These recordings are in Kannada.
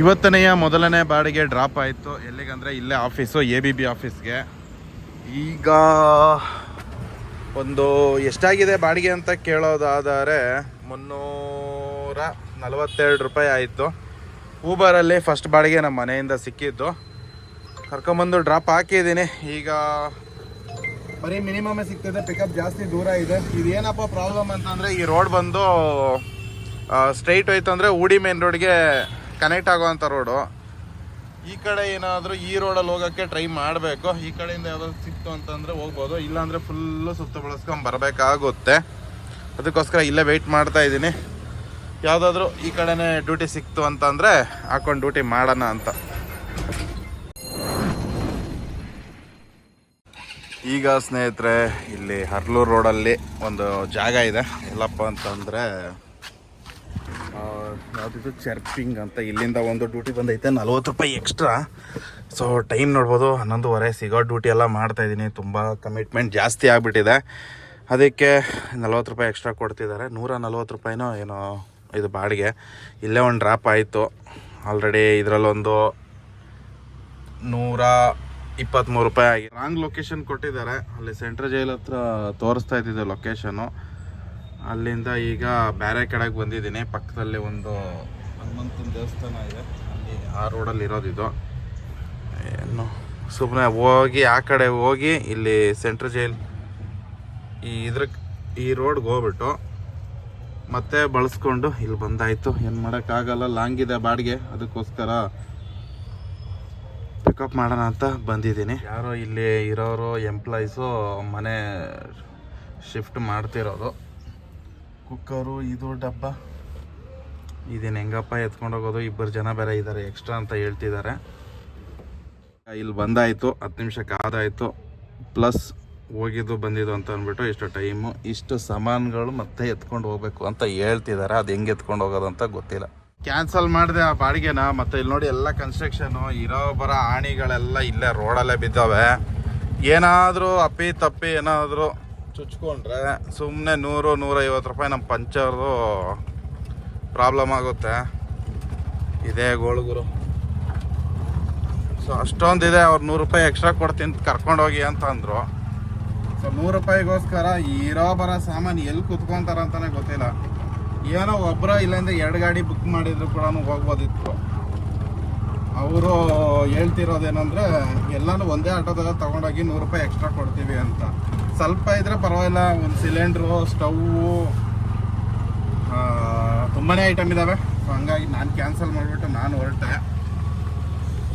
ಇವತ್ತನೆಯ ಮೊದಲನೇ ಬಾಡಿಗೆ ಡ್ರಾಪ್ ಆಯಿತು. ಎಲ್ಲಿಗಂದರೆ ಇಲ್ಲೇ ಆಫೀಸು ಎ ಬಿ ಬಿ ಆಫೀಸ್ಗೆ ಈಗ ಒಂದು ಎಷ್ಟಾಗಿದೆ ಬಾಡಿಗೆ ಅಂತ ಕೇಳೋದಾದರೆ ಮುನ್ನೂರ ನಲವತ್ತೆರಡು ರೂಪಾಯಿ ಆಯಿತು. ಊಬರಲ್ಲಿ ಫಸ್ಟ್ ಬಾಡಿಗೆ ನಮ್ಮ ಮನೆಯಿಂದ ಸಿಕ್ಕಿದ್ದು. ಕರ್ಕೊಂಬಂದು ಡ್ರಾಪ್ ಹಾಕಿದ್ದೀನಿ. ಈಗ ಬರೀ ಮಿನಿಮಮೇ ಸಿಗ್ತದೆ ಪಿಕಪ್ ಜಾಸ್ತಿ ದೂರ ಇದೆ. ಇದೇನಪ್ಪ ಪ್ರಾಬ್ಲಮ್ ಅಂತಂದರೆ ಈ ರೋಡ್ ಬಂದು ಸ್ಟ್ರೈಟ್ ಹೋಯ್ತು ಅಂದರೆ ಊಡಿ ಮೇನ್ ರೋಡ್ಗೆ ಕನೆಕ್ಟ್ ಆಗೋವಂಥ ರೋಡು ಈ ಕಡೆ ಏನಾದರೂ ಈ ರೋಡಲ್ಲಿ ಹೋಗೋಕ್ಕೆ ಟ್ರೈ ಮಾಡಬೇಕು. ಈ ಕಡೆಯಿಂದ ಯಾವ್ದಾದ್ರು ಸಿಕ್ತು ಅಂತಂದರೆ ಹೋಗ್ಬೋದು. ಇಲ್ಲಾಂದರೆ ಫುಲ್ಲು ಸುತ್ತ ಬಳಸ್ಕೊಂಡು ಬರಬೇಕಾಗುತ್ತೆ. ಅದಕ್ಕೋಸ್ಕರ ಇಲ್ಲೇ ವೆಯ್ಟ್ ಮಾಡ್ತಾ ಇದ್ದೀನಿ. ಯಾವುದಾದ್ರೂ ಈ ಕಡೆನೇ ಡ್ಯೂಟಿ ಸಿಕ್ತು ಅಂತಂದರೆ ಹಾಕೊಂಡು ಡ್ಯೂಟಿ ಮಾಡೋಣ ಅಂತ. ಈಗ ಸ್ನೇಹಿತರೆ, ಇಲ್ಲಿ ಹರ್ಲೂರು ರೋಡಲ್ಲಿ ಒಂದು ಜಾಗ ಇದೆ. ಎಲ್ಲಪ್ಪ ಅಂತಂದರೆ ಯಾವುದಿದು ಚರ್ಪಿಂಗ್ ಅಂತ ಇಲ್ಲಿಂದ ಒಂದು ಡ್ಯೂಟಿ ಬಂದೈತೆ, ನಲ್ವತ್ತು ರೂಪಾಯಿ ಎಕ್ಸ್ಟ್ರಾ ಸೊ ಟೈಮ್ ನೋಡ್ಬೋದು, ಹನ್ನೊಂದುವರೆ, ಸಿಗೋ ಡ್ಯೂಟಿ ಎಲ್ಲ ಮಾಡ್ತಾಯಿದ್ದೀನಿ ತುಂಬ ಕಮಿಟ್ಮೆಂಟ್ ಜಾಸ್ತಿ ಆಗಿಬಿಟ್ಟಿದೆ. ಅದಕ್ಕೆ ನಲ್ವತ್ತು ರೂಪಾಯಿ ಎಕ್ಸ್ಟ್ರಾ ಕೊಡ್ತಿದ್ದಾರೆ. ನೂರ ನಲ್ವತ್ತು ರೂಪಾಯಿನೋ ಏನೋ ಇದು ಬಾಡಿಗೆ. ಇಲ್ಲೇ ಒಂದು ಡ್ರಾಪ್ ಆಯಿತು. ಆಲ್ರೆಡಿ ಇದರಲ್ಲೊಂದು ನೂರ ಇಪ್ಪತ್ತ್ಮೂರು ರೂಪಾಯಿ ಆಗಿ ರಾಂಗ್ ಲೊಕೇಶನ್ ಕೊಟ್ಟಿದ್ದಾರೆ. ಅಲ್ಲಿ ಸೆಂಟ್ರಲ್ ಜೈಲ್ ಹತ್ರ ತೋರಿಸ್ತಾ ಇದ್ದಿದ್ದು ಲೊಕೇಶನು ಅಲ್ಲಿಂದ ಈಗ ಬೇರೆ ಕಡೆಗೆ ಬಂದಿದ್ದೀನಿ. ಪಕ್ಕದಲ್ಲಿ ಒಂದು ಹನುಮಂತನ ದೇವಸ್ಥಾನ ಇದೆ. ಅಲ್ಲಿ ಆ ರೋಡಲ್ಲಿ ಇರೋದಿದು ಏನು ಸುಮ್ಮನೆ ಹೋಗಿ ಆ ಕಡೆ ಹೋಗಿ ಇಲ್ಲಿ ಸೆಂಟ್ರಲ್ ಜೈಲ್ ಈ ಇದ್ರ, ಈ ರೋಡ್ಗೆ ಹೋಗ್ಬಿಟ್ಟು ಮತ್ತೆ ಬಳಸ್ಕೊಂಡು ಇಲ್ಲಿ ಬಂದಾಯಿತು. ಏನು ಮಾಡೋಕ್ಕಾಗಲ್ಲ ಲಾಂಗ್ ಇದೆ ಬಾಡಿಗೆ. ಅದಕ್ಕೋಸ್ಕರ ಪಿಕಪ್ ಮಾಡೋಣ ಅಂತ ಬಂದಿದ್ದೀನಿ. ಯಾರೋ ಇಲ್ಲಿ ಇರೋರು ಎಂಪ್ಲಾಯ್ಸು ಮನೆ ಶಿಫ್ಟ್ ಮಾಡ್ತಿರೋದು. ಕುಕ್ಕರು, ಇದು ಡಬ್ಬ. ಇದೇನು ಹೆಂಗಪ್ಪ ಎತ್ಕೊಂಡು ಹೋಗೋದು? ಇಬ್ಬರು ಜನ ಬೇರೆ ಇದ್ದಾರೆ ಎಕ್ಸ್ಟ್ರಾ ಅಂತ ಹೇಳ್ತಿದ್ದಾರೆ ಇಲ್ಲಿ ಬಂದಾಯಿತು, ಹತ್ತು ನಿಮಿಷಕ್ಕೆ ಆದಾಯಿತು. ಪ್ಲಸ್ ಹೋಗಿದ್ದು, ಬಂದಿದ್ದು ಅಂತ ಅಂದ್ಬಿಟ್ಟು ಇಷ್ಟು ಟೈಮು ಇಷ್ಟು ಸಾಮಾನುಗಳು ಮತ್ತೆ ಎತ್ಕೊಂಡು ಹೋಗ್ಬೇಕು ಅಂತ ಹೇಳ್ತಿದ್ದಾರೆ ಅದು ಹೆಂಗೆ ಎತ್ಕೊಂಡು ಹೋಗೋದು ಅಂತ ಗೊತ್ತಿಲ್ಲ. ಕ್ಯಾನ್ಸಲ್ ಮಾಡಿದೆ ಆ ಬಾಡಿಗೆನ. ಮತ್ತೆ ಇಲ್ಲಿ ನೋಡಿ ಎಲ್ಲ ಕನ್ಸ್ಟ್ರಕ್ಷನು ಇರೋ ಬರೋ ಆಣಿಗಳೆಲ್ಲ ಇಲ್ಲೇ ರೋಡಲ್ಲೇ ಬಿದ್ದಾವೆ. ಏನಾದರೂ ಅಪ್ಪಿ ತಪ್ಪಿ ಏನಾದರೂ ಚುಚ್ಕೊಂಡ್ರೆ ಸುಮ್ಮನೆ ನೂರು, ನೂರೈವತ್ತು ರೂಪಾಯಿ ನಮ್ಮ ಪಂಚರ್ದು ಪ್ರಾಬ್ಲಮ್ ಆಗುತ್ತೆ. ಇದೇ ಗೋಳುಗುರು ಸೊ ಅಷ್ಟೊಂದಿದೆ, ಅವ್ರು ನೂರು ರೂಪಾಯಿ ಎಕ್ಸ್ಟ್ರಾ ಕೊಡ್ತೀನಿ ಕರ್ಕೊಂಡೋಗಿ ಅಂತ ಅಂದರು. ಸೊ ನೂರು ರೂಪಾಯಿಗೋಸ್ಕರ ಇರೋ ಬರೋ ಸಾಮಾನು ಎಲ್ಲಿ ಕುತ್ಕೊತಾರ ಅಂತಲೇ ಗೊತ್ತಿಲ್ಲ. ಏನೋ ಒಬ್ಬರ ಇಲ್ಲಾಂದ್ರೆ ಎರಡು ಗಾಡಿ ಬುಕ್ ಮಾಡಿದ್ರು ಕೂಡ ಹೋಗ್ಬೋದಿತ್ತು. ಅವರು ಹೇಳ್ತಿರೋದೇನಂದ್ರೆ, ಎಲ್ಲಾನು ಒಂದೇ ಆಟೋದಾಗ ತೊಗೊಂಡೋಗಿ ನೂರು ರೂಪಾಯಿ ಎಕ್ಸ್ಟ್ರಾ ಕೊಡ್ತೀವಿ ಅಂತ. ಸ್ವಲ್ಪ ಇದ್ರೆ ಪರವಾಗಿಲ್ಲ, ಒಂದು ಸಿಲಿಂಡ್ರು ಸ್ಟವ್ವು ತುಂಬಾ ಐಟಮ್ ಇದ್ದಾವೆ ಸೊ ಹಂಗಾಗಿ ನಾನು ಕ್ಯಾನ್ಸಲ್ ಮಾಡಿಬಿಟ್ಟು ನಾನು ಹೊರಟೆ.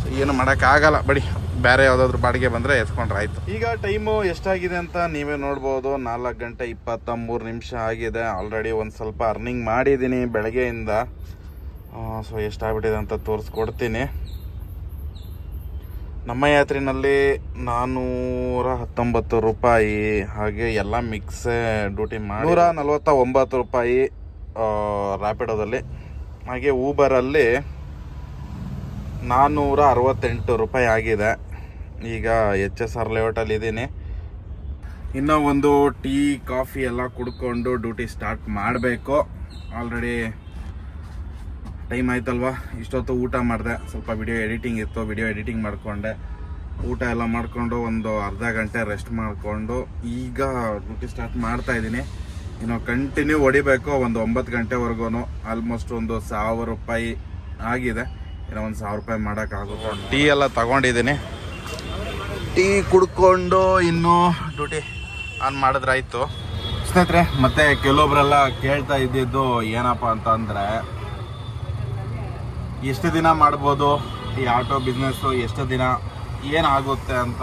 ಸೊ ಏನು ಮಾಡೋಕ್ಕಾಗಲ್ಲ ಬಡಿ ಬೇರೆ ಯಾವುದಾದ್ರು ಬಾಡಿಗೆ ಬಂದರೆ ಎತ್ಕೊಂಡ್ರೆ ಆಯಿತು. ಈಗ ಟೈಮು ಎಷ್ಟಾಗಿದೆ ಅಂತ ನೀವೇ ನೋಡ್ಬೋದು. ನಾಲ್ಕು ಗಂಟೆ ಇಪ್ಪತ್ತ ಮೂರು ನಿಮಿಷ ಆಗಿದೆ. ಆಲ್ರೆಡಿ ಒಂದು ಸ್ವಲ್ಪ ಅರ್ನಿಂಗ್ ಮಾಡಿದ್ದೀನಿ ಬೆಳಗ್ಗೆಯಿಂದ. ಸೊ ಎಷ್ಟಾಗ್ಬಿಟ್ಟಿದೆ ಅಂತ ತೋರಿಸ್ಕೊಡ್ತೀನಿ. ನಮ್ಮ ಯಾತ್ರಿನಲ್ಲಿ ನಾನ್ನೂರ ಹತ್ತೊಂಬತ್ತು ರೂಪಾಯಿ ಹಾಗೆ ಎಲ್ಲ ಮಿಕ್ಸ್ ಡ್ಯೂಟಿ ಮಾಡಿ ನೂರ ನಲ್ವತ್ತ ಒಂಬತ್ತು ರೂಪಾಯಿ ರ್ಯಾಪಿಡೋದಲ್ಲಿ ಹಾಗೆ ಊಬರಲ್ಲಿ ನಾನ್ನೂರ ಅರವತ್ತೆಂಟು ರೂಪಾಯಿ ಆಗಿದೆ. ಈಗ ಎಚ್ ಎಸ್ ಆರ್ ಲೇಔಟಲ್ಲಿ ಇದ್ದೀನಿ. ಇನ್ನೂ ಒಂದು ಟೀ, ಕಾಫಿ ಎಲ್ಲ ಕುಡ್ಕೊಂಡು ಡ್ಯೂಟಿ ಸ್ಟಾರ್ಟ್ ಮಾಡಬೇಕು. ಆಲ್ರೆಡಿ ಟೈಮ್ ಆಯ್ತಲ್ವಾ? ಇಷ್ಟೊತ್ತು ಊಟ ಮಾಡಿದೆ. ಸ್ವಲ್ಪ ವಿಡಿಯೋ ಎಡಿಟಿಂಗ್ ಇತ್ತು. ವಿಡಿಯೋ ಎಡಿಟಿಂಗ್ ಮಾಡಿಕೊಂಡೆ. ಊಟ ಎಲ್ಲ ಮಾಡಿಕೊಂಡು ಒಂದು ಅರ್ಧ ಗಂಟೆ ರೆಸ್ಟ್ ಮಾಡಿಕೊಂಡು ಈಗ ಡ್ಯೂಟಿ ಸ್ಟಾರ್ಟ್ ಮಾಡ್ತಾ ಇದ್ದೀನಿ. ಇನ್ನು ಕಂಟಿನ್ಯೂ ಹೊಡಿಬೇಕು. ಒಂದು ಒಂಬತ್ತು ಗಂಟೆವರೆಗೂ ಆಲ್ಮೋಸ್ಟ್ ಒಂದು ಸಾವಿರ ರೂಪಾಯಿ ಆಗಿದೆ. ಏನೋ ಒಂದು ಸಾವಿರ ರೂಪಾಯಿ ಮಾಡೋಕ್ಕಾಗುತ್ತೆ ಟೀ ಎಲ್ಲ ತಗೊಂಡಿದ್ದೀನಿ. ಟೀ ಕುಡ್ಕೊಂಡು ಇನ್ನೂ ಡ್ಯೂಟಿ ಆನ್ ಮಾಡಿದ್ರಾಯ್ತು ಸ್ನೇಹಿತರೆ, ಮತ್ತೆ ಕೆಲವೊಬ್ರೆಲ್ಲ ಕೇಳ್ತಾ ಇದ್ದಿದ್ದು ಏನಪ್ಪ ಅಂತ ಅಂದರೆ ಎಷ್ಟು ದಿನ ಮಾಡ್ಬೋದು, ಈ ಆಟೋ ಬಿಸ್ನೆಸ್ಸು ಎಷ್ಟು ದಿನ ಏನಾಗುತ್ತೆ ಅಂತ.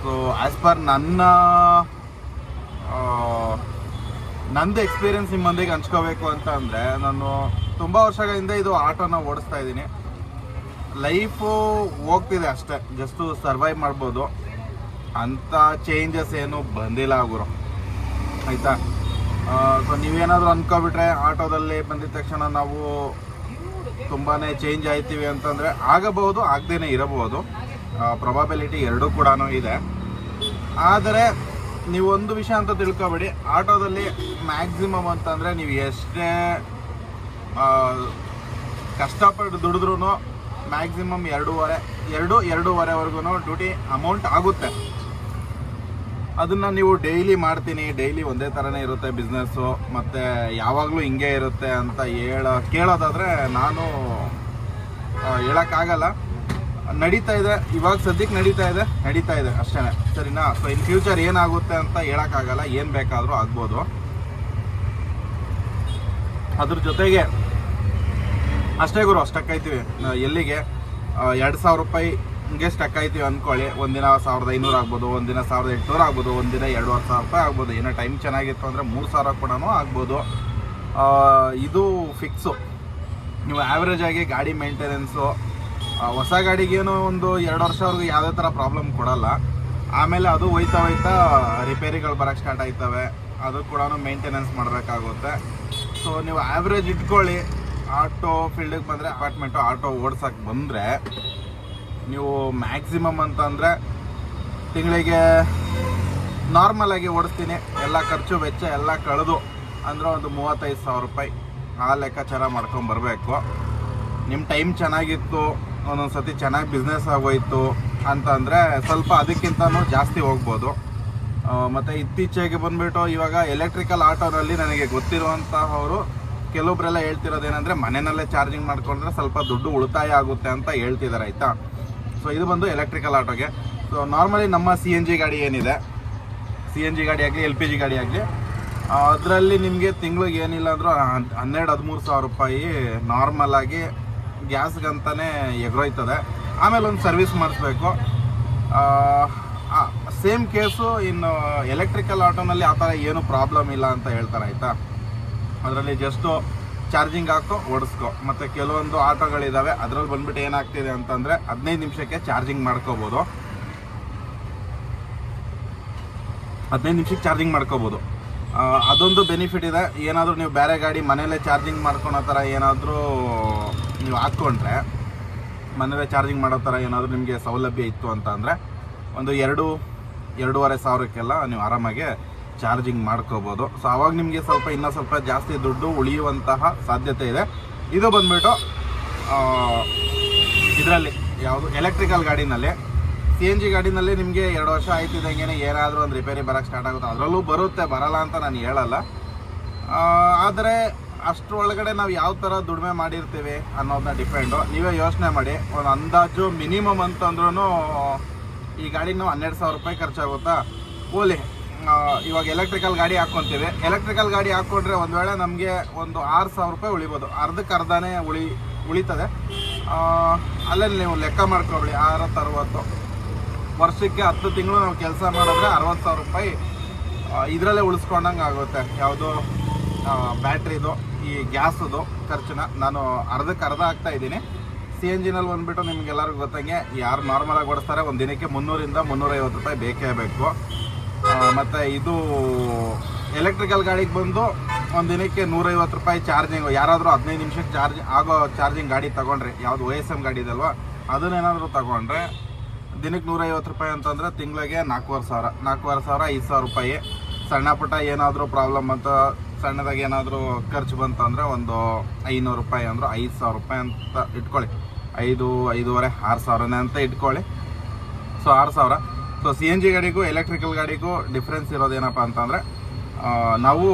ಸೊ ಆ್ಯಸ್ ಪರ್ ನನ್ನ ನಂದು ಎಕ್ಸ್ಪೀರಿಯೆನ್ಸ್ ನಿಮ್ಮ ಮಂದಿಗೆ ಹಂಚ್ಕೋಬೇಕು ಅಂತ ಅಂದರೆ, ನಾನು ತುಂಬ ವರ್ಷಗಳಿಂದ ಇದು ಆಟೋನ ಓಡಿಸ್ತಾ ಇದ್ದೀನಿ. ಲೈಫು ಹೋಗ್ತಿದೆ ಅಷ್ಟೇ ಜಸ್ಟು ಸರ್ವೈವ್ ಮಾಡ್ಬೋದು. ಅಂಥ ಚೇಂಜಸ್ ಏನು ಬಂದಿಲ್ಲ ಗುರು. ಆಯಿತಾ? ಸೊ ನೀವೇನಾದರೂ ಅಂದ್ಕೋಬಿಟ್ರೆ ಆಟೋದಲ್ಲಿ ಬಂದಿದ ತಕ್ಷಣ ನಾವು ತುಂಬಾ ಚೇಂಜ್ ಆಯ್ತೀವಿ ಅಂತಂದರೆ ಆಗಬಹುದು, ಆಗದೇನೆ ಇರಬಹುದು. ಪ್ರೊಬಾಬಿಲಿಟಿ ಎರಡೂ ಕೂಡ ಇದೆ. ಆದರೆ ನೀವೊಂದು ವಿಷಯ ಅಂತ ತಿಳ್ಕೊಬೇಡಿ. ಆಟೋದಲ್ಲಿ ಮ್ಯಾಕ್ಸಿಮಮ್ ಅಂತಂದರೆ ನೀವು ಎಷ್ಟೇ ಕಷ್ಟಪಟ್ಟು ದುಡಿದ್ರೂ ಮ್ಯಾಕ್ಸಿಮಮ್ ಎರಡೂವರೆ, ಎರಡು ಎರಡೂವರೆವರೆಗೂ ಡ್ಯೂಟಿ ಅಮೌಂಟ್ ಆಗುತ್ತೆ. ಅದನ್ನ ನೀವು ಡೈಲಿ ಮಾಡ್ತೀನಿ ಡೈಲಿ ಒಂದೇ ಥರನೇ ಇರುತ್ತೆ ಬಿಸ್ನೆಸ್ಸು ಮತ್ತು ಯಾವಾಗಲೂ ಹಿಂಗೆ ಇರುತ್ತೆ ಅಂತ ಹೇಳ, ಕೇಳೋದಾದರೆ ನಾನು ಹೇಳೋಕ್ಕಾಗಲ್ಲ. ನಡೀತಾ ಇದೆ, ಇವಾಗ ಸದ್ಯಕ್ಕೆ ನಡೀತಾ ಇದೆ ನಡೀತಾ ಇದೆ ಅಷ್ಟೇ ಸರಿನಾ? ಸೊ ಇನ್ ಫ್ಯೂಚರ್ ಏನಾಗುತ್ತೆ ಅಂತ ಹೇಳೋಕ್ಕಾಗಲ್ಲ, ಏನು ಬೇಕಾದರೂ ಆಗ್ಬೋದು. ಅದ್ರ ಜೊತೆಗೆ, ಅಷ್ಟೇ ಗುರು ನಾ ಎಲ್ಲಿಗೆ? ಎರಡು ಸಾವಿರ ರೂಪಾಯಿಗೆ ಸ್ಟಕ್ ಆಯ್ತೀವಿ ಅಂದ್ಕೊಳ್ಳಿ ಒಂದಿನ ಸಾವಿರದ ಐನೂರು ಆಗ್ಬೋದು, ಒಂದಿನ ಸಾವಿರದ ಎಂಟುನೂರು ಆಗ್ಬೋದು, ಒಂದಿನ ಎರಡುವರೆ ಸಾವಿರ ರೂಪಾಯಿ ಆಗ್ಬೋದು. ಏನೋ ಟೈಮ್ ಚೆನ್ನಾಗಿತ್ತು ಅಂದರೆ ಮೂರು ಸಾವಿರ ಕೂಡ ಆಗ್ಬೋದು. ಇದು ಫಿಕ್ಸು ನೀವು ಆ್ಯಾವ್ರೇಜ್ ಆಗಿ ಗಾಡಿ ಮೇಂಟೆನೆನ್ಸು ಹೊಸ ಗಾಡಿಗೇನು ಒಂದು ಎರಡು ವರ್ಷವರೆಗೂ ಯಾವುದೇ ಥರ ಪ್ರಾಬ್ಲಮ್ ಕೊಡಲ್ಲ. ಆಮೇಲೆ ಅದು ಹೋಯ್ತಾ ಹೋಯ್ತಾ ರಿಪೇರಿಗಳು ಬರೋಕ್ಕೆ ಸ್ಟಾರ್ಟ್ ಆಯ್ತವೆ. ಅದು ಕೂಡ ಮೇಂಟೆನೆನ್ಸ್ ಮಾಡಬೇಕಾಗುತ್ತೆ. ಸೊ ನೀವು ಆ್ಯಾವ್ರೇಜ್ ಇಟ್ಕೊಳ್ಳಿ. ಆಟೋ ಫೀಲ್ಡಿಗೆ ಬಂದರೆ ಅಪಾರ್ಟ್ಮೆಂಟು ಆಟೋ ಓಡ್ಸೋಕ್ಕೆ ಬಂದರೆ ನೀವು ಮ್ಯಾಕ್ಸಿಮಮ್ ಅಂತಂದರೆ ತಿಂಗಳಿಗೆ ನಾರ್ಮಲಾಗಿ ಓಡಿಸ್ತೀನಿ. ಎಲ್ಲ ಖರ್ಚು ವೆಚ್ಚ ಎಲ್ಲ ಕಳೆದು ಅಂದರೆ ಒಂದು ಮೂವತ್ತೈದು ಸಾವಿರ ರೂಪಾಯಿ ಆ ಲೆಕ್ಕಾಚಾರ ಮಾಡ್ಕೊಂಡು ಬರಬೇಕು. ನಿಮ್ಮ ಟೈಮ್ ಚೆನ್ನಾಗಿತ್ತು ಒಂದೊಂದು ಸತಿ ಚೆನ್ನಾಗಿ ಬಿಸ್ನೆಸ್ ಆಗೋಯ್ತು ಅಂತಂದರೆ ಸ್ವಲ್ಪ ಅದಕ್ಕಿಂತನೂ ಜಾಸ್ತಿ ಹೋಗ್ಬೋದು. ಮತ್ತೆ ಇತ್ತೀಚೆಗೆ ಬಂದ್ಬಿಟ್ಟು ಇವಾಗ ಎಲೆಕ್ಟ್ರಿಕಲ್ ಆಟೋನಲ್ಲಿ ನನಗೆ ಗೊತ್ತಿರುವಂತಹವರು ಕೆಲವೊಬ್ಬರೆಲ್ಲ ಹೇಳ್ತಿರೋದೇನೆಂದರೆ ಮನೆಯಲ್ಲೇ ಚಾರ್ಜಿಂಗ್ ಮಾಡ್ಕೊಂಡ್ರೆ ಸ್ವಲ್ಪ ದುಡ್ಡು ಉಳಿತಾಯ ಆಗುತ್ತೆ ಅಂತ ಹೇಳ್ತಿದ್ದಾರೆ ಆಯಿತಾ? ಸೊ ಇದು ಬಂದು ಎಲೆಕ್ಟ್ರಿಕಲ್ ಆಟೋಗೆ ಸೊ ನಾರ್ಮಲಿ ನಮ್ಮ ಸಿ ಎನ್ ಜಿ ಗಾಡಿ ಏನಿದೆ? ಸಿ ಎನ್ ಜಿ ಗಾಡಿ ಆಗಲಿ ಎಲ್ ಪಿ ಜಿ ಗಾಡಿ ಆಗಲಿ, ಅದರಲ್ಲಿ ನಿಮಗೆ ತಿಂಗಳಿಗೆ ಏನಿಲ್ಲ ಅಂದರೂ ಹನ್ನೆರಡು, ಹದಿಮೂರು ಸಾವಿರ ರೂಪಾಯಿ ನಾರ್ಮಲ್ ಆಗಿ ಗ್ಯಾಸ್ಗಂತಾನೆ ಎಗ್ರೋಯ್ತದೆ. ಆಮೇಲೆ ಒಂದು ಸರ್ವಿಸ್ ಮಾಡಿಸ್ಬೇಕು. ಸೇಮ್ ಕೇಸು ಇನ್ನು ಎಲೆಕ್ಟ್ರಿಕಲ್ ಆಟೋನಲ್ಲಿ ಆ ಥರ ಏನು ಪ್ರಾಬ್ಲಮ್ ಇಲ್ಲ ಅಂತ ಹೇಳ್ತಾರೆ, ಆಯಿತಾ? ಅದರಲ್ಲಿ ಜಸ್ಟು ಚಾರ್ಜಿಂಗ್ ಹಾಕೋ, ಓಡಿಸ್ಕೋ. ಮತ್ತು ಕೆಲವೊಂದು ಆಟೋಗಳಿದ್ದಾವೆ ಅದರಲ್ಲಿ ಬಂದ್ಬಿಟ್ಟು ಏನಾಗ್ತಿದೆ ಅಂತಂದರೆ ಹದಿನೈದು ನಿಮಿಷಕ್ಕೆ ಚಾರ್ಜಿಂಗ್ ಮಾಡ್ಕೋಬೋದು. ಹದಿನೈದು ನಿಮಿಷಕ್ಕೆ ಚಾರ್ಜಿಂಗ್ ಮಾಡ್ಕೋಬೋದು. ಅದೊಂದು ಬೆನಿಫಿಟ್ ಇದೆ. ಏನಾದರೂ ನೀವು ಬೇರೆ ಗಾಡಿ ಮನೇಲೇ ಚಾರ್ಜಿಂಗ್ ಮಾಡ್ಕೊಳೋ ಥರ ಏನಾದರೂ ನೀವು ಹಾಕ್ಕೊಂಡ್ರೆ ಮನೇಲೇ ಚಾರ್ಜಿಂಗ್ ಮಾಡೋ ಥರ ಏನಾದರೂ ನಿಮಗೆ ಸೌಲಭ್ಯ ಇತ್ತು ಅಂತ ಅಂದರೆ ಒಂದು ಎರಡು, ಎರಡೂವರೆ ಸಾವಿರಕ್ಕೆಲ್ಲ ನೀವು ಆರಾಮಾಗಿ ಚಾರ್ಜಿಂಗ್ ಮಾಡ್ಕೋಬೋದು. ಸೊ ಅವಾಗ ನಿಮಗೆ ಸ್ವಲ್ಪ ಇನ್ನೂ ಸ್ವಲ್ಪ ಜಾಸ್ತಿ ದುಡ್ಡು ಉಳಿಯುವಂತಹ ಸಾಧ್ಯತೆ ಇದೆ. ಇದು ಬಂದ್ಬಿಟ್ಟು ಇದರಲ್ಲಿ ಯಾವುದು? ಎಲೆಕ್ಟ್ರಿಕಲ್ ಗಾಡಿನಲ್ಲಿ. ಸಿ ಎನ್ ಜಿ ಗಾಡಿನಲ್ಲಿ ನಿಮಗೆ ಎರಡು ವರ್ಷ ಆಯ್ತಿದ್ದಂಗೆ ಏನಾದರೂ ಒಂದು ರಿಪೇರಿ ಬರೋಕ್ಕೆ ಸ್ಟಾರ್ಟ್ ಆಗುತ್ತೆ. ಅದರಲ್ಲೂ ಬರುತ್ತೆ, ಬರಲ್ಲ ಅಂತ ನಾನು ಹೇಳಲ್ಲ. ಆದರೆ ಅಷ್ಟರೊಳಗಡೆ ನಾವು ಯಾವ ಥರ ದುಡಿಮೆ ಮಾಡಿರ್ತೀವಿ ಅನ್ನೋದನ್ನ ಡಿಪೆಂಡು ನೀವೇ ಯೋಚನೆ ಮಾಡಿ. ಒಂದು ಅಂದಾಜು ಮಿನಿಮಮ್ ಅಂತಂದ್ರೂ ಈ ಗಾಡಿನೂ ಹನ್ನೆರಡು ಸಾವಿರ ರೂಪಾಯಿ ಖರ್ಚಾಗುತ್ತಾ? ಓಲಿ ಇವಾಗ ಎಲೆಕ್ಟ್ರಿಕಲ್ ಗಾಡಿ ಹಾಕ್ಕೊಂತೀವಿ. ಎಲೆಕ್ಟ್ರಿಕಲ್ ಗಾಡಿ ಹಾಕ್ಕೊಂಡ್ರೆ ಒಂದು ವೇಳೆ ನಮಗೆ ಒಂದು ಆರು ಸಾವಿರ ರೂಪಾಯಿ ಉಳಿಬೋದು. ಅರ್ಧಕ್ಕೆ ಅರ್ಧನೇ ಉಳಿ, ಉಳಿತದೆ. ಅಲ್ಲೇ ನೀವು ಲೆಕ್ಕ ಮಾಡ್ಕೊಳ್ಳಿ ಅರವತ್ತು ಅರವತ್ತು. ವರ್ಷಕ್ಕೆ ಹತ್ತು ತಿಂಗಳು ನಾವು ಕೆಲಸ ಮಾಡಿದ್ರೆ ಅರವತ್ತು ಸಾವಿರ ರೂಪಾಯಿ ಇದರಲ್ಲೇ ಉಳಿಸ್ಕೊಂಡಂಗೆ ಆಗುತ್ತೆ. ಯಾವುದು ಬ್ಯಾಟ್ರಿದು, ಈ ಗ್ಯಾಸದು ಖರ್ಚನ್ನ. ನಾನು ಅರ್ಧಕ್ಕೆ ಅರ್ಧ ಆಗ್ತಾ ಇದ್ದೀನಿ. ಸಿ ಎನ್ ಜಿನಲ್ಲಿ ಬಂದ್ಬಿಟ್ಟು ನಿಮ್ಗೆಲ್ಲರಿಗೂ ಗೊತ್ತಂಗೆ, ಯಾರು ನಾರ್ಮಲಾಗಿ ಓಡಿಸ್ತಾರೆ, ಒಂದು ದಿನಕ್ಕೆ ಮುನ್ನೂರಿಂದ ಮುನ್ನೂರೈವತ್ತು ರೂಪಾಯಿ ಬೇಕೇ ಬೇಕು. ಮತ್ತೆ ಇದು ಎಲೆಕ್ಟ್ರಿಕಲ್ ಗಾಡಿಗೆ ಬಂದು ಒಂದು ದಿನಕ್ಕೆ ನೂರೈವತ್ತು ರೂಪಾಯಿ ಚಾರ್ಜಿಂಗ್ ಯಾರಾದರೂ ಹದಿನೈದು ನಿಮಿಷಕ್ಕೆ ಚಾರ್ಜ್ ಆಗೋ ಚಾರ್ಜಿಂಗ್ ಗಾಡಿ ತಗೊಂಡ್ರೆ, ಯಾವುದು ಒ ಎಸ್ ಎಂ ಗಾಡಿ ಇದಲ್ವಾ ಅದನ್ನೇನಾದರೂ ತಗೊಂಡ್ರೆ ದಿನಕ್ಕೆ ನೂರೈವತ್ತು ರೂಪಾಯಿ ಅಂತಂದರೆ ತಿಂಗಳಿಗೆ ನಾಲ್ಕೂವರೆ ಸಾವಿರ ನಾಲ್ಕೂವರೆ ಸಾವಿರ, ಐದು ಸಾವಿರ ರೂಪಾಯಿ. ಸಣ್ಣ ಪುಟ್ಟ ಏನಾದರೂ ಪ್ರಾಬ್ಲಮ್ ಅಂತ, ಸಣ್ಣದಾಗಿ ಏನಾದರೂ ಖರ್ಚು ಬಂತಂದರೆ ಒಂದು ಐನೂರು ರೂಪಾಯಿ ಅಂದ್ರೆ ಐದು ಸಾವಿರ ರೂಪಾಯಿ ಅಂತ ಇಟ್ಕೊಳ್ಳಿ. ಐದು, ಐದೂವರೆ, ಆರು ಸಾವಿರನೇ ಅಂತ ಇಟ್ಕೊಳ್ಳಿ. ಸೊ, ಆರು ಸಾವಿರ. ಸೊ ಸಿ ಎನ್ ಜಿ ಗಾಡಿಗೂ ಎಲೆಕ್ಟ್ರಿಕಲ್ ಗಾಡಿಗೂ ಡಿಫ್ರೆನ್ಸ್ ಇರೋದೇನಪ್ಪ ಅಂತಂದರೆ ನಾವು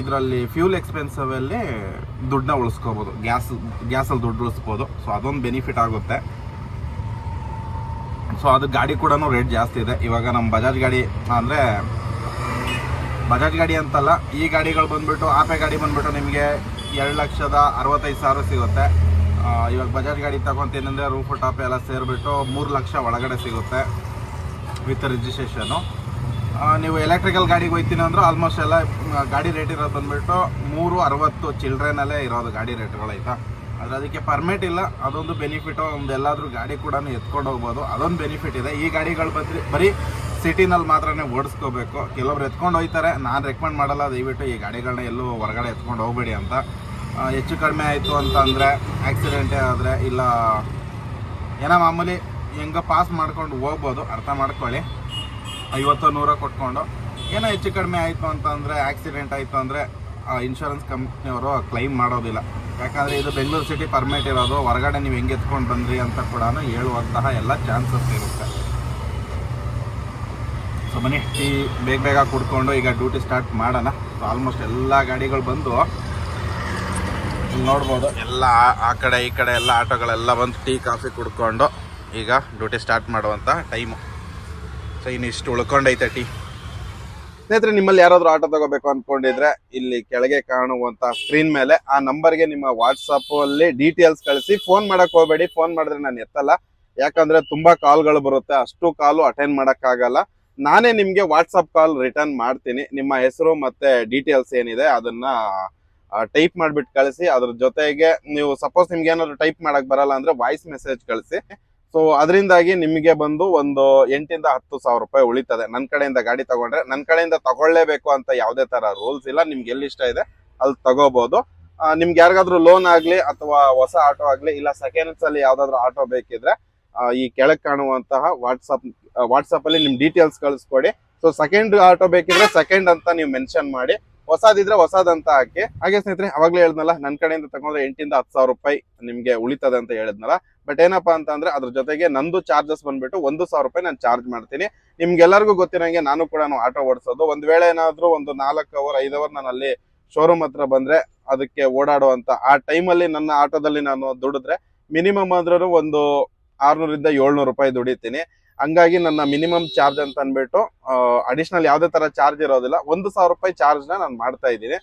ಇದರಲ್ಲಿ ಫ್ಯೂಲ್ ಎಕ್ಸ್ಪೆನ್ಸಿವಲ್ಲಿ ದುಡ್ಡನ್ನ ಉಳಿಸ್ಕೋಬೋದು. ಗ್ಯಾಸ್ ಗ್ಯಾಸಲ್ಲಿ ದುಡ್ಡು ಉಳಿಸ್ಬೋದು. ಸೊ ಅದೊಂದು ಬೆನಿಫಿಟ್ ಆಗುತ್ತೆ. ಸೊ ಅದು ಗಾಡಿ ಕೂಡ ರೇಟ್ ಜಾಸ್ತಿ ಇದೆ. ಇವಾಗ ನಮ್ಮ ಬಜಾಜ್ ಗಾಡಿ ಅಂದರೆ ಬಜಾಜ್ ಗಾಡಿ ಅಂತಲ್ಲ, ಈ ಗಾಡಿಗಳು ಬಂದ್ಬಿಟ್ಟು ಆಪೆ ಗಾಡಿ ಬಂದ್ಬಿಟ್ಟು ನಿಮಗೆ ಎರಡು ಲಕ್ಷದ ಅರವತ್ತೈದು ಸಾವಿರ ಸಿಗುತ್ತೆ. ಇವಾಗ ಬಜಾಜ್ ಗಾಡಿ ತಗೊಂತೀನಿ ಅಂದರೆ ರೂಫು ಟಾಪ್ ಎಲ್ಲ ಸೇರಿಬಿಟ್ಟು ಮೂರು ಲಕ್ಷ ಒಳಗಡೆ ಸಿಗುತ್ತೆ. ವಿತ್ ರಿಜಿಸ್ಟ್ರೇಷನು ನೀವು ಎಲೆಕ್ಟ್ರಿಕಲ್ ಗಾಡಿಗೆ ಹೋಗ್ತೀನಿ ಅಂದ್ರೆ ಆಲ್ಮೋಸ್ಟ್ ಎಲ್ಲ ಗಾಡಿ ರೇಟ್ ಇರೋದು ಬಂದ್ಬಿಟ್ಟು ಮೂರು ಅರವತ್ತು ಚಿಲ್ಡ್ರನಲ್ಲೇ ಇರೋದು ಗಾಡಿ ರೇಟ್ಗಳು ಆಯಿತಾ? ಆದರೆ ಅದಕ್ಕೆ ಪರ್ಮಿಟ್ ಇಲ್ಲ, ಅದೊಂದು ಬೆನಿಫಿಟು ಒಂದು ಎಲ್ಲಾದರೂ ಗಾಡಿ ಕೂಡ ಎತ್ಕೊಂಡು ಹೋಗ್ಬೋದು. ಅದೊಂದು ಬೆನಿಫಿಟ್ ಇದೆ. ಈ ಗಾಡಿಗಳು ಬಂದ್ರಿ ಬರೀ ಸಿಟಿನಲ್ಲಿ ಮಾತ್ರ ಓಡಿಸ್ಕೋಬೇಕು. ಕೆಲವ್ರು ಎತ್ಕೊಂಡು ಹೋಗ್ತಾರೆ. ನಾನು ರೆಕಮೆಂಡ್ ಮಾಡಲ್ಲ. ದಯವಿಟ್ಟು ಈ ಗಾಡಿಗಳನ್ನ ಎಲ್ಲೂ ಹೊರಗಡೆ ಎತ್ಕೊಂಡು ಹೋಗ್ಬೇಡಿ ಅಂತ. ಹೆಚ್ಚು ಕಡಿಮೆ ಆಯಿತು ಅಂತ ಅಂದರೆ ಆಕ್ಸಿಡೆಂಟೇ ಆದರೆ, ಇಲ್ಲ, ಏನೋ ಮಾಮೂಲಿ ಹೆಂಗ ಪಾಸ್ ಮಾಡ್ಕೊಂಡು ಹೋಗ್ಬೋದು, ಅರ್ಥ ಮಾಡ್ಕೊಳ್ಳಿ. ಐವತ್ತು ನೂರ ಕೊಟ್ಕೊಂಡು. ಏನೋ ಹೆಚ್ಚು ಕಡಿಮೆ ಆಯಿತು ಅಂತಂದರೆ ಆಕ್ಸಿಡೆಂಟ್ ಆಯಿತು ಅಂದರೆ, ಆ ಇನ್ಶೂರೆನ್ಸ್ ಕಂಪ್ನಿಯವರು ಕ್ಲೈಮ್ ಮಾಡೋದಿಲ್ಲ. ಯಾಕಂದರೆ ಇದು ಬೆಂಗಳೂರು ಸಿಟಿ ಪರ್ಮಿಟ್ ಇರೋದು, ಹೊರಗಡೆ ನೀವು ಹೆಂಗೆ ಎತ್ಕೊಂಡು ಬಂದ್ರಿ ಅಂತ ಕೂಡ ಹೇಳುವಂತಹ ಎಲ್ಲ ಚಾನ್ಸಸ್ ಇರುತ್ತೆ. ಸೊ ಮನೆ ಟೀ ಬೇಗ ಬೇಗ ಕುಡ್ಕೊಂಡು ಈಗ ಡ್ಯೂಟಿ ಸ್ಟಾರ್ಟ್ ಮಾಡೋಣ. ಸೊ ಆಲ್ಮೋಸ್ಟ್ ಎಲ್ಲ ಗಾಡಿಗಳು ಬಂದು ನೋಡ್ಬೋದು. ಎಲ್ಲ ಆ ಕಡೆ ಈ ಕಡೆ ಎಲ್ಲ ಆಟೋಗಳೆಲ್ಲ ಬಂದು ಟೀ, ಕಾಫಿ ಕುಡ್ಕೊಂಡು ಈಗ ಡ್ಯೂಟಿ ಸ್ಟಾರ್ಟ್ ಮಾಡುವಂಥ ಟೈಮು ಸೊ ಇನ್ನಿಷ್ಟು ಉಳ್ಕೊಂಡೈತೆ ಟೀ ಸ್ನೇಹಿತರೆ, ನಿಮ್ಮಲ್ಲಿ ಯಾರಾದರೂ ಆಟೋ ತಗೋಬೇಕು ಅಂದ್ಕೊಂಡಿದ್ರೆ ಇಲ್ಲಿ ಕೆಳಗೆ ಕಾಣುವಂತ ಸ್ಕ್ರೀನ್ ಮೇಲೆ ಆ ನಂಬರ್ಗೆ ನಿಮ್ಮ ವಾಟ್ಸಪ್ಪಲ್ಲಿ ಡೀಟೇಲ್ಸ್ ಕಳಿಸಿ. ಫೋನ್ ಮಾಡಕ್ ಹೋಗಬೇಡಿ. ಫೋನ್ ಮಾಡಿದ್ರೆ ನಾನು ಎತ್ತಲ್ಲ. ಯಾಕಂದ್ರೆ ತುಂಬಾ ಕಾಲ್ಗಳು ಬರುತ್ತೆ. ಅಷ್ಟು ಕಾಲು ಅಟೆಂಡ್ ಮಾಡೋಕ್ಕಾಗಲ್ಲ. ನಾನೇ ನಿಮಗೆ ವಾಟ್ಸಪ್ ಕಾಲ್ ರಿಟರ್ನ್ ಮಾಡ್ತೀನಿ. ನಿಮ್ಮ ಹೆಸರು ಮತ್ತೆ ಡೀಟೇಲ್ಸ್ ಏನಿದೆ ಅದನ್ನ ಟೈಪ್ ಮಾಡಿಬಿಟ್ಟು ಕಳಿಸಿ. ಅದ್ರ ಜೊತೆಗೆ ನೀವು ಸಪೋಸ್ ನಿಮ್ಗೆ ಏನಾದ್ರು ಟೈಪ್ ಮಾಡಕ್ ಬರಲ್ಲ ಅಂದ್ರೆ ವಾಯ್ಸ್ ಮೆಸೇಜ್ ಕಳಿಸಿ. ಸೊ ಅದರಿಂದಾಗಿ ನಿಮಗೆ ಬಂದು ಒಂದು ಎಂಟಿಂದ ಹತ್ತು ಸಾವಿರ ರೂಪಾಯಿ ಉಳಿತದೆ. ನನ್ನ ಕಡೆಯಿಂದ ಗಾಡಿ ತಗೊಂಡ್ರೆ ನನ್ನ ಕಡೆಯಿಂದ ತಗೊಳ್ಳೇಬೇಕು ಅಂತ ಯಾವುದೇ ತರ ರೂಲ್ಸ್ ಇಲ್ಲ. ನಿಮ್ಗೆ ಎಲ್ಲಿ ಇಷ್ಟ ಇದೆ ಅಲ್ಲಿ ತಗೋಬಹುದು ನಿಮ್ಗೆ ಯಾರಿಗಾದ್ರೂ ಲೋನ್ ಆಗಲಿ ಅಥವಾ ಹೊಸ ಆಟೋ ಆಗಲಿ ಇಲ್ಲ ಸೆಕೆಂಡ್ಸ್ ಅಲ್ಲಿ ಯಾವ್ದಾದ್ರು ಆಟೋ ಬೇಕಿದ್ರೆ ಈ ಕೆಳಗೆ ಕಾಣುವಂತಹ ವಾಟ್ಸಪ್ ವಾಟ್ಸಪ್ ಅಲ್ಲಿ ನಿಮ್ ಡೀಟೇಲ್ಸ್ ಕಳಿಸ್ಕೊಡಿ. ಸೊ ಸೆಕೆಂಡ್ ಆಟೋ ಬೇಕಿದ್ರೆ ಸೆಕೆಂಡ್ ಅಂತ ನೀವು ಮೆನ್ಷನ್ ಮಾಡಿ. ಹೊಸದಿದ್ರೆ ಹೊಸದಂತ ಹಾಕಿ. ಹಾಗೆ ಸ್ನೇಹಿತರೆ, ಅವಾಗ್ಲೇ ಹೇಳಿದ್ನಲ್ಲ ನನ್ನ ಕಡೆಯಿಂದ ತಗೊಂಡ್ರೆ ಎಂಟಿಂದ ಹತ್ತು ಸಾವಿರ ರೂಪಾಯಿ ನಿಮ್ಗೆ ಉಳಿತದೆ ಅಂತ ಹೇಳಿದ್ನಲ್ಲ. ಬಟ್ ಏನಪ್ಪಾ ಅಂತ ಅಂದ್ರೆ ಅದ್ರ ಜೊತೆಗೆ ನಂದು ಚಾರ್ಜಸ್ ಬಂದ್ಬಿಟ್ಟು ಒಂದು ಸಾವಿರ ರೂಪಾಯಿ ನಾನು ಚಾರ್ಜ್ ಮಾಡ್ತೀನಿ. ನಿಮ್ಗೆಲ್ಲರಿಗೂ ಗೊತ್ತಿರೋಂಗೆ ನಾನು ಕೂಡ ಆಟೋ ಓಡಿಸೋದು. ಒಂದ್ ವೇಳೆ ಏನಾದ್ರೂ ಒಂದು ನಾಲ್ಕು ಅವರ್ ಐದು ಅವರ್ ನಾನು ಅಲ್ಲಿ ಶೋರೂಮ್ ಹತ್ರ ಬಂದ್ರೆ ಅದಕ್ಕೆ ಓಡಾಡುವಂತ, ಆ ಟೈಮಲ್ಲಿ ನನ್ನ ಆಟೋದಲ್ಲಿ ನಾನು ದುಡಿದ್ರೆ ಮಿನಿಮಮ್ ಆದ್ರೂ ಒಂದು ಆರ್ನೂರಿಂದ ಏಳ್ನೂರು ರೂಪಾಯಿ ದುಡಿತೀನಿ. ಹಂಗಾಗಿ ನನ್ನ ಮಿನಿಮಮ್ ಚಾರ್ಜ್ ಅಂತ ಅಂದ್ಬಿಟ್ಟು ಅಡಿಷನಲ್ ಯಾವುದೇ ತರ ಚಾರ್ಜ್ ಇರೋದಿಲ್ಲ. ಒಂದು ಸಾವಿರ ರೂಪಾಯಿ ಚಾರ್ಜ್ ನಾನು ಮಾಡ್ತಾ ಇದ್ದೀನಿ.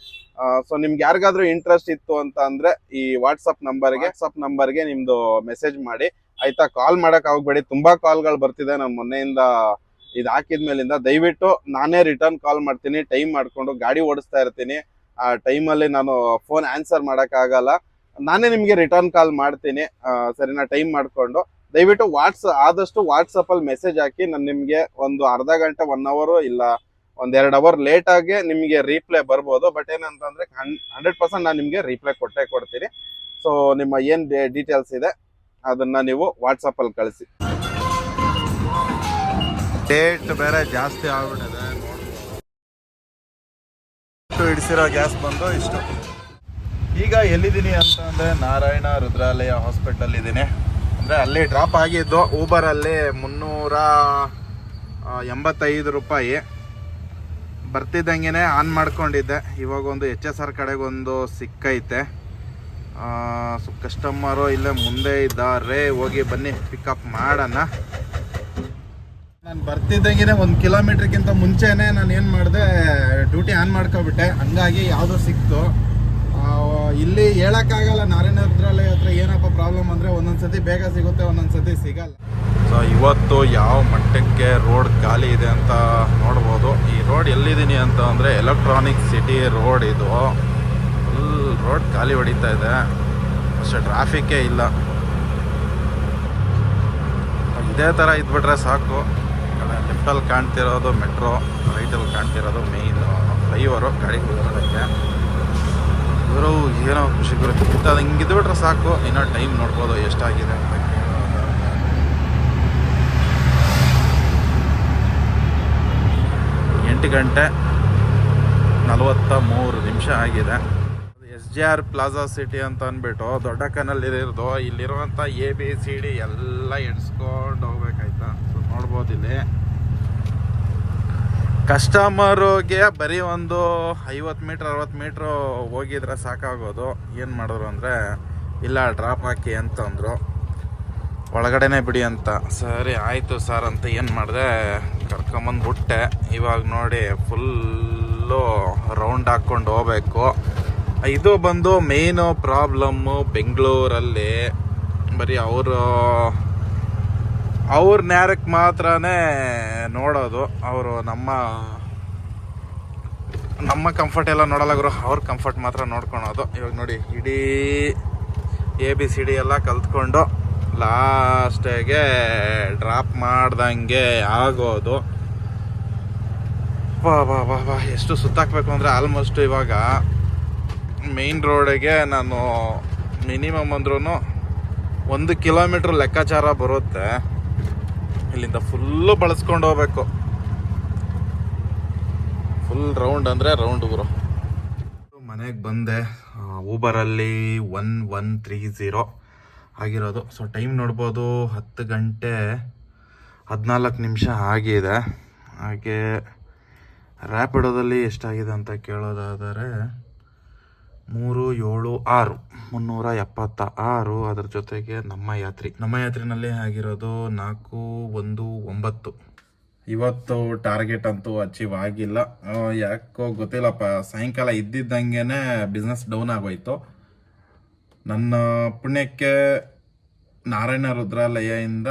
ಸೊ ನಿಮ್ಗೆ ಯಾರಿಗಾದ್ರೂ ಇಂಟ್ರೆಸ್ಟ್ ಇತ್ತು ಅಂತ ಅಂದ್ರೆ ಈ ವಾಟ್ಸಪ್ ನಂಬರ್ಗೆ ವಾಟ್ಸಪ್ ನಂಬರ್ಗೆ ನಿಮ್ದು ಮೆಸೇಜ್ ಮಾಡಿ. ಆಯ್ತಾ ಕಾಲ್ ಮಾಡಕ್ ಹೋಗ್ಬೇಡಿ ತುಂಬಾ ಕಾಲ್ಗಳು ಬರ್ತಿದೆ. ನಾನು ಮೊನ್ನೆಯಿಂದ ಇದು ಹಾಕಿದ್ಮೇಲಿಂದ ದಯವಿಟ್ಟು ನಾನೇ ರಿಟರ್ನ್ ಕಾಲ್ ಮಾಡ್ತೀನಿ. ಟೈಮ್ ಮಾಡ್ಕೊಂಡು ಗಾಡಿ ಓಡಿಸ್ತಾ ಇರ್ತೀನಿ. ಆ ಟೈಮಲ್ಲಿ ನಾನು ಫೋನ್ ಆನ್ಸರ್ ಮಾಡೋಕ್ಕಾಗಲ್ಲ ನಾನೇ ನಿಮಗೆ ರಿಟರ್ನ್ ಕಾಲ್ ಮಾಡ್ತೀನಿ. ಸರಿನಾ ಟೈಮ್ ಮಾಡ್ಕೊಂಡು. ದಯವಿಟ್ಟು ವಾಟ್ಸ್ ಆದಷ್ಟು ವಾಟ್ಸಪ್ ಅಲ್ಲಿ ಮೆಸೇಜ್ ಹಾಕಿ, ನಾನು ನಿಮಗೆ ಒಂದು ಅರ್ಧ ಗಂಟೆ ಒನ್ ಅವರ್ ಇಲ್ಲ, ಒಂದ್ ಎರಡು ಅವರ್ ಲೇಟ್ ನಿಮ್ಗೆ ರೀಪ್ಲೈ ಬರ್ಬೋದು. ಬಟ್ ಏನಂತಂದ್ರೆ ಹಂಡ್ರೆಡ್ ಪರ್ಸೆಂಟ್ ನಾನು ನಿಮಗೆ ರೀಪ್ಲೈ ಕೊಟ್ಟೆ ಕೊಡ್ತೀನಿ. ಸೊ ನಿಮ್ಮ ಏನು ಡೀಟೇಲ್ಸ್ ಇದೆ, ಅದನ್ನ ನೀವು ವಾಟ್ಸಪ್ ಅಲ್ಲಿ ಕಳಿಸಿ. ಡೇಟ್ ಬೇರೆ ಜಾಸ್ತಿ ಆಗ್ಬಿಟ್ಟಿದೆ. ಹಿಡಿಸಿರೋ ಗ್ಯಾಸ್ ಬಂದು ಇಷ್ಟು. ಈಗ ಎಲ್ಲಿದ್ದೀನಿ ಅಂತ ಅಂದ್ರೆ ನಾರಾಯಣ ರುದ್ರಾಲಯ ಹಾಸ್ಪಿಟಲ್ ಇದ್ದೀನಿ ಅಂದ್ರೆ ಅಲ್ಲಿ ಡ್ರಾಪ್ ಆಗಿದ್ದು ಊಬರ್ ಅಲ್ಲಿ ಮುನ್ನೂರ ಎಂಬತ್ತೈದು ರೂಪಾಯಿ. ಬರ್ತಿದ್ದಂಗೆ ಆನ್ ಮಾಡ್ಕೊಂಡಿದ್ದೆ. ಇವಾಗ ಒಂದು ಎಚ್ ಎಸ್ ಆರ್ ಕಡೆಗೊಂದು ಸಿಕ್ಕೈತೆ. ಸೊ ಕಸ್ಟಮರು ಇಲ್ಲೇ ಮುಂದೆ ಇದ್ದಾರೆ. ಹೋಗಿ ಬನ್ನಿ ಪಿಕಪ್ ಮಾಡೋಣ. ನಾನು ಬರ್ತಿದ್ದಂಗೆ ಒಂದು ಕಿಲೋಮೀಟ್ರ್ಗಿಂತ ಮುಂಚೆನೆ ನಾನು ಏನು ಮಾಡಿದೆ ಡ್ಯೂಟಿ ಆನ್ ಮಾಡ್ಕೊಬಿಟ್ಟೆ. ಹಂಗಾಗಿ ಯಾವುದೋ ಸಿಕ್ತು. ಇಲ್ಲಿ ಹೇಳಕ್ಕಾಗಲ್ಲ ನಾರಾಯಣ ರುದ್ರಾಲಯ ಹತ್ರ ಏನಪ್ಪ ಪ್ರಾಬ್ಲಮ್ ಅಂದರೆ ಒಂದೊಂದ್ಸತಿ ಬೇಗ ಸಿಗುತ್ತೆ, ಒಂದೊಂದ್ಸತಿ ಸಿಗಲ್ಲ. ಸೊ ಇವತ್ತು ಯಾವ ಮಟ್ಟಕ್ಕೆ ರೋಡ್ ಖಾಲಿ ಇದೆ ಅಂತ ನೋಡ್ಬೋದು. ಈ ರೋಡ್ ಎಲ್ಲಿದ್ದೀನಿ ಅಂತ ಅಂದರೆ ಎಲೆಕ್ಟ್ರಾನಿಕ್ ಸಿಟಿ ರೋಡ್ ಇದು. ಫುಲ್ ರೋಡ್ ಖಾಲಿ ಹೊಡಿತಾ ಇದೆ. ಅಷ್ಟೇ ಟ್ರಾಫಿಕ್ಕೇ ಇಲ್ಲ. ಇದೇ ಥರ ಇದ್ಬಿಟ್ರೆ ಸಾಕು. ಲೆಫ್ಟಲ್ಲಿ ಕಾಣ್ತಿರೋದು ಮೆಟ್ರೋ ರೈಟಲ್ಲಿ ಕಾಣ್ತಿರೋದು ಮೇಯ್ನು ಫ್ಲೈಓವರು ಗಾಡಿ ಕುತ್ಕೊಳ್ಳೋಕ್ಕೆ ಇವರು ಏನೋ ಖುಷಿ ಬರುತ್ತೆ ಅದು ಹಿಂಗಿದ್ಬಿಟ್ರೆ ಸಾಕು. ಇನ್ನೂ ಟೈಮ್ ನೋಡ್ಬೋದು ಎಷ್ಟಾಗಿದೆ ಅಂತ ಎಂಟು ಗಂಟೆ ನಲವತ್ತ ಮೂರು ನಿಮಿಷ ಆಗಿದೆ. S J R plaza city ಅಂತ ಅಂದ್ಬಿಟ್ಟು ದೊಡ್ಡ ಇರೋದು ಇಲ್ಲಿರುವಂಥ ಎ ಬಿ ಸಿ ಡಿ ಎಲ್ಲ ಎಡ್ಸ್ಕೊಂಡು ಹೋಗ್ಬೇಕಾಯ್ತಾ? ಸೊ ನೋಡ್ಬೋದು ಇಲ್ಲಿ. ಕಸ್ಟಮರ್ಗೆ ಬರೀ ಒಂದು ಐವತ್ತು ಮೀಟ್ರ್ ಅರವತ್ತು ಮೀಟ್ರು ಹೋಗಿದ್ರೆ ಸಾಕಾಗೋದು. ಏನು ಮಾಡಿದ್ರು ಅಂದರೆ, ಇಲ್ಲ ಡ್ರಾಪ್ ಹಾಕಿ ಅಂತಂದರು ಒಳಗಡೆನೆ ಬಿಡಿ ಅಂತ. ಸರಿ, ಆಯಿತು ಸರ್ ಅಂತ ಏನು ಮಾಡಿದೆ, ಕರ್ಕೊಂಬಂದ್ಬಿಟ್ಟೆ. ಇವಾಗ ನೋಡಿ ಫುಲ್ಲು ರೌಂಡ್ ಹಾಕ್ಕೊಂಡು ಹೋಗಬೇಕು. ಇದು ಬಂದು ಮೇಯ್ನು ಪ್ರಾಬ್ಲಮ್ಮು ಬೆಂಗಳೂರಲ್ಲಿ ಬರೀ ಅವರು ಅವ್ರ ನೇರಕ್ಕೆ ಮಾತ್ರನೇ ನೋಡೋದು. ಅವರು ನಮ್ಮ ನಮ್ಮ ಕಂಫರ್ಟ್ ಎಲ್ಲ ನೋಡಲ್ಲ ಗುರು, ಅವ್ರ ಕಂಫರ್ಟ್ ಮಾತ್ರ ನೋಡ್ಕೊಳೋದು. ಇವಾಗ ನೋಡಿ, ಇಡೀ ಎ ಬಿ ಸಿ ಡಿ ಎಲ್ಲ ಕಲ್ತ್ಕೊಂಡು ಲಾಸ್ಟಿಗೆ ಡ್ರಾಪ್ ಮಾಡ್ದಂಗೆ ಆಗೋದು. ಬಾ ಬಾ ಬಾ ಬಾ, ಎಷ್ಟು ಸುತ್ತಾಕ್ಬೇಕು ಅಂದರೆ ಆಲ್ಮೋಸ್ಟ್ ಇವಾಗ ಮೇಯ್ನ್ ರೋಡಿಗೆ ನಾನು ಮಿನಿಮಮ್ ಅಂದ್ರೂ ಒಂದು ಕಿಲೋಮೀಟ್ರ್ ಲೆಕ್ಕಾಚಾರ ಬರುತ್ತೆ. ಇಲ್ಲಿಂದ ಫುಲ್ಲು ಬಳಸ್ಕೊಂಡು ಹೋಗ್ಬೇಕು. ಫುಲ್ ರೌಂಡ್ ಅಂದರೆ ರೌಂಡ್ ಗುರು. ಮನೆಗೆ ಬಂದೆ ಊಬರಲ್ಲಿ ಒನ್ ಒನ್ ತ್ರೀ ಝೀರೋ ಆಗಿರೋದು. ಸೊ ಟೈಮ್ ನೋಡ್ಬೋದು, ಹತ್ತು ಗಂಟೆ ಹದಿನಾಲ್ಕು ನಿಮಿಷ ಆಗಿದೆ. ಹಾಗೆ ರ್ಯಾಪಿಡೋದಲ್ಲಿ ಎಷ್ಟಾಗಿದೆ ಅಂತ ಕೇಳೋದಾದರೆ ಮೂರು ಏಳು ಆರು. ಮುನ್ನೂರ ಎಪ್ಪತ್ತ ಆರು ಅದರ ಜೊತೆಗೆ ನಮ್ಮ ಯಾತ್ರಿ. ನಮ್ಮ ಯಾತ್ರಿನಲ್ಲಿ ಆಗಿರೋದು ನಾಲ್ಕು, ಒಂದು, ಒಂಬತ್ತು. ಇವತ್ತು ಟಾರ್ಗೆಟ್ ಅಂತೂ ಅಚೀವ್ ಆಗಿಲ್ಲ. ಯಾಕೋ ಗೊತ್ತಿಲ್ಲಪ್ಪ, ಸಾಯಂಕಾಲ ಇದ್ದಿದ್ದಂಗೆ ಬಿಸ್ನೆಸ್ ಡೌನ್ ಆಗೋಯ್ತು. ನನ್ನ ಪುಣ್ಯಕ್ಕೆ ನಾರಾಯಣ ರುದ್ರಾಲಯದಿಂದ,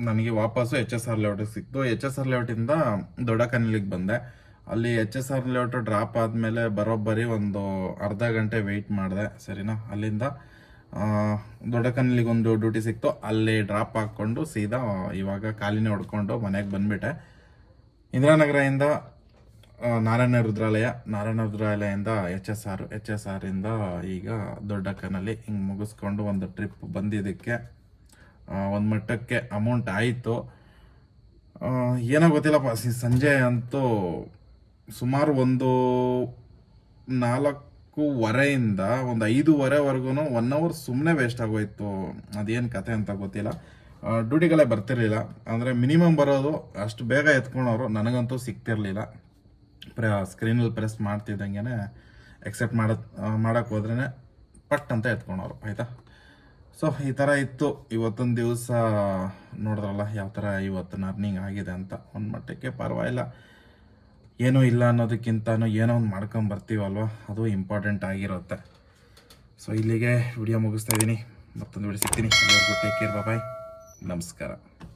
ನನಗೆ ವಾಪಸ್ಸು ಎಚ್ ಎಸ್ ಆರ್ ಲೇಔಟಿಗೆ ಸಿಕ್ತು. ಎಚ್ ಎಸ್ ಆರ್ ಲೇಔಟಿಂದ ದೊಡ್ಡ ಬಂದೆ. ಅಲ್ಲಿ H S R layout drop ಆದಮೇಲೆ ಬರೋಬ್ಬರಿ ಒಂದು ಅರ್ಧ ಗಂಟೆ ವೆಯ್ಟ್ ಮಾಡಿದೆ, ಸರಿನಾ? ಅಲ್ಲಿಂದ ದೊಡ್ಡಕನ್ನಲಿಗೊಂದು ಡ್ಯೂಟಿ ಸಿಕ್ತು. ಅಲ್ಲಿ ಡ್ರಾಪ್ ಹಾಕ್ಕೊಂಡು ಸೀದಾ ಇವಾಗ ಕಾಲಿನೇ ಹೊಡ್ಕೊಂಡು ಮನೆಗೆ ಬಂದುಬಿಟ್ಟೆ. ಇಂದಿರಾನಗರದಿಂದ Narayana Rudralaya, Narayana ರುದ್ರಾಲಯದಿಂದ H S R H S ಆರಿಂದ ಈಗ ದೊಡ್ಡಕ್ಕನಲ್ಲಿ ಹಿಂಗೆ ಮುಗಿಸ್ಕೊಂಡು ಒಂದು ಟ್ರಿಪ್ ಬಂದಿದ್ದಕ್ಕೆ ಒಂದು ಮಟ್ಟಕ್ಕೆ ಅಮೌಂಟ್ ಆಯಿತು. ಏನೋ ಗೊತ್ತಿಲ್ಲಪ್ಪ ಸಂಜೆ ಅಂತೂ ಸುಮಾರು ಒಂದು ನಾಲ್ಕೂವರೆಯಿಂದ ಒಂದು ಐದೂವರೆವರೆಗೂ ಒನ್ ಅವರ್ ಸುಮ್ಮನೆ ವೇಸ್ಟ್ ಆಗೋಯ್ತು. ಅದೇನು ಕತೆ ಅಂತ ಗೊತ್ತಿಲ್ಲ. ಡ್ಯೂಟಿಗಳೇ ಬರ್ತಿರಲಿಲ್ಲ. ಅಂದರೆ ಮಿನಿಮಮ್ ಬರೋದು ಅಷ್ಟು ಬೇಗ ಎತ್ಕೊಳೋರು ನನಗಂತೂ ಸಿಗ್ತಿರಲಿಲ್ಲ. ಪ್ರ ಸ್ಕ್ರೀನಲ್ಲಿ ಪ್ರೆಸ್ ಮಾಡ್ತಿದ್ದಂಗೆ ಎಕ್ಸೆಪ್ಟ್ ಮಾಡೋದು ಮಾಡೋಕ್ಕೆ ಹೋದ್ರೇ ಪಟ್ ಅಂತ ಎತ್ಕೊಳೋರು ಆಯಿತಾ? ಸೊ ಈ ಥರ ಇತ್ತು. ಇವತ್ತೊಂದು ದಿವಸ ನೋಡಿದ್ರಲ್ಲ ಯಾವ ಥರ ಇವತ್ತು ಅರ್ನಿಂಗ್ ಆಗಿದೆ ಅಂತ. ಒಂದು ಮಟ್ಟಕ್ಕೆ ಪರವಾಗಿಲ್ಲ. ಏನೂ ಇಲ್ಲ ಅನ್ನೋದಕ್ಕಿಂತನೂ ಏನೋ ಒಂದು ಮಾಡ್ಕೊಂಡು ಬರ್ತೀವಲ್ವ? ಅದು ಇಂಪಾರ್ಟೆಂಟ್ ಆಗಿರುತ್ತೆ. ಸೊ ಇಲ್ಲಿಗೆ ವಿಡಿಯೋ ಮುಗಿಸ್ತಾ ಇದ್ದೀನಿ ಮತ್ತೊಂದು ವಿಡಿಯೋ ಸಿಗ್ತೀನಿ. ಟೇಕ್ ಕೇರ್ ಬಾಯ್ ನಮಸ್ಕಾರ.